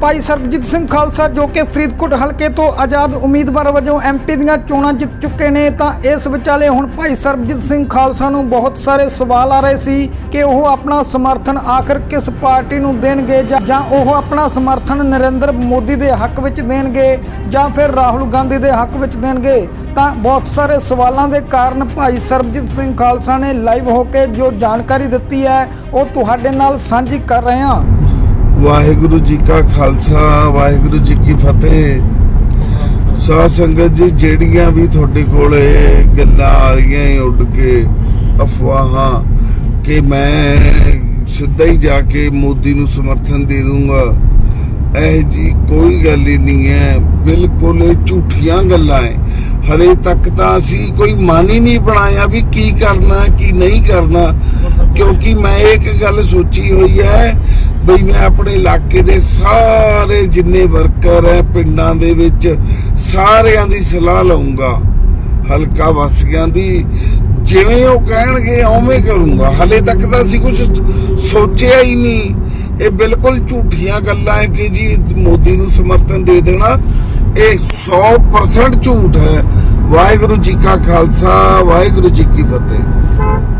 ਭਾਈ ਸਰਬਜੀਤ ਸਿੰਘ ਖਾਲਸਾ ਜੋ ਕਿ ਫਰੀਦਕੋਟ ਹਲਕੇ ਤੋਂ ਆਜ਼ਾਦ ਉਮੀਦਵਾਰ ਵਜੋਂ ਐਮਪੀ ਦੀਆਂ ਚੋਣਾਂ ਜਿੱਤ ਚੁੱਕੇ ਨੇ, ਤਾਂ ਇਸ ਵਿਚਾਲੇ ਹੁਣ ਭਾਈ ਸਰਬਜੀਤ ਸਿੰਘ ਖਾਲਸਾ ਨੂੰ ਬਹੁਤ ਸਾਰੇ ਸਵਾਲ ਆ ਰਹੇ ਸੀ ਕਿ ਉਹ ਆਪਣਾ ਸਮਰਥਨ ਆਖਰ ਕਿਸ ਪਾਰਟੀ ਨੂੰ ਦੇਣਗੇ ਜਾਂ- ਜਾਂ ਉਹ ਆਪਣਾ ਸਮਰਥਨ ਨਰਿੰਦਰ ਮੋਦੀ ਦੇ ਹੱਕ ਵਿੱਚ ਦੇਣਗੇ ਜਾਂ ਫਿਰ ਰਾਹੁਲ ਗਾਂਧੀ ਦੇ ਹੱਕ ਵਿੱਚ ਦੇਣਗੇ? ਤਾਂ ਬਹੁਤ ਸਾਰੇ ਸਵਾਲਾਂ ਦੇ ਕਾਰਨ ਭਾਈ ਸਰਬਜੀਤ ਸਿੰਘ ਖਾਲਸਾ ਨੇ ਲਾਈਵ ਹੋ ਕੇ ਜੋ ਜਾਣਕਾਰੀ ਦਿੱਤੀ ਹੈ, ਉਹ ਤੁਹਾਡੇ ਨਾਲ ਸਾਂਝੀ ਕਰ ਰਹੇ ਹਾਂ। ਵਾਹਿਗੁਰੂ ਜੀ ਕਾ ਖਾਲਸਾ, ਵਾਹਿਗੁਰੂ ਜੀ ਕੀ ਫਤਿਹ। ਸਾਧ ਸੰਗਤ ਜੀ, ਜਿਹੜੀਆਂ ਵੀ ਤੁਹਾਡੇ ਕੋਲੇ ਗੱਲਾਂ ਆ ਰਹੀਆਂ ਉੱਡ ਕੇ ਅਫਵਾਹਾਂ ਕਿ ਮੈਂ ਸਿੱਧਾ ਹੀ ਜਾ ਕੇ ਮੋਦੀ ਨੂੰ ਸਮਰਥਨ ਦੇ ਦੂੰਗਾ। ਇਹ ਜੀ ਕੋਈ ਗੱਲ ਹੀ ਨਹੀਂ ਹੈ। ਬਿਲਕੁਲ ਇਹ ਝੂਠੀਆਂ ਗੱਲਾਂ ਹੈ ਹਲੇ ਤੱਕ ਤਾਂ ਅਸੀਂ ਕੋਈ ਮਨ ਹੀ ਨਹੀਂ ਬਣਾਇਆ ਵੀ ਕੀ ਕਰਨਾ, ਕੀ ਨਹੀਂ ਕਰਨਾ। ਕਿਉਂਕਿ ਮੈਂ ਇੱਕ ਗੱਲ ਸੋਚੀ ਹੋਈ ਹੈ ਬਈ ਮੈਂ ਆਪਣੇ ਇਲਾਕੇ ਦੇ ਸਾਰੇ ਜਿੰਨੇ ਵਰਕਰ ਹੈ ਪਿੰਡਾਂ ਦੇ ਵਿੱਚ, ਸਾਰਿਆਂ ਦੀ ਸਲਾਹ ਲਵਾਂਗਾ ਹਲਕਾ ਵਾਸੀਆਂ ਦੀ, ਜਿਵੇਂ ਉਹ ਕਹਿਣਗੇ ਉਵੇਂ ਕਰੂੰਗਾ। ਹਲੇ ਤੱਕ ਤਾਂ ਅਸੀਂ ਕੁਝ ਸੋਚਿਆ ਹੀ ਨਹੀਂ। ਇਹ ਬਿਲਕੁਲ ਝੂਠੀਆਂ ਗੱਲਾਂ ਹੈ ਕਿ ਜੀ ਮੋਦੀ ਨੂੰ ਸਮਰਥਨ ਦੇ ਦੇਣਾ, ਇਹ 100% ਝੂਠ ਹੈ। ਵਾਹਿਗੁਰੂ ਜੀ ਕਾ ਖਾਲਸਾ, ਵਾਹਿਗੁਰੂ ਜੀ ਕੀ ਫਤਿਹ।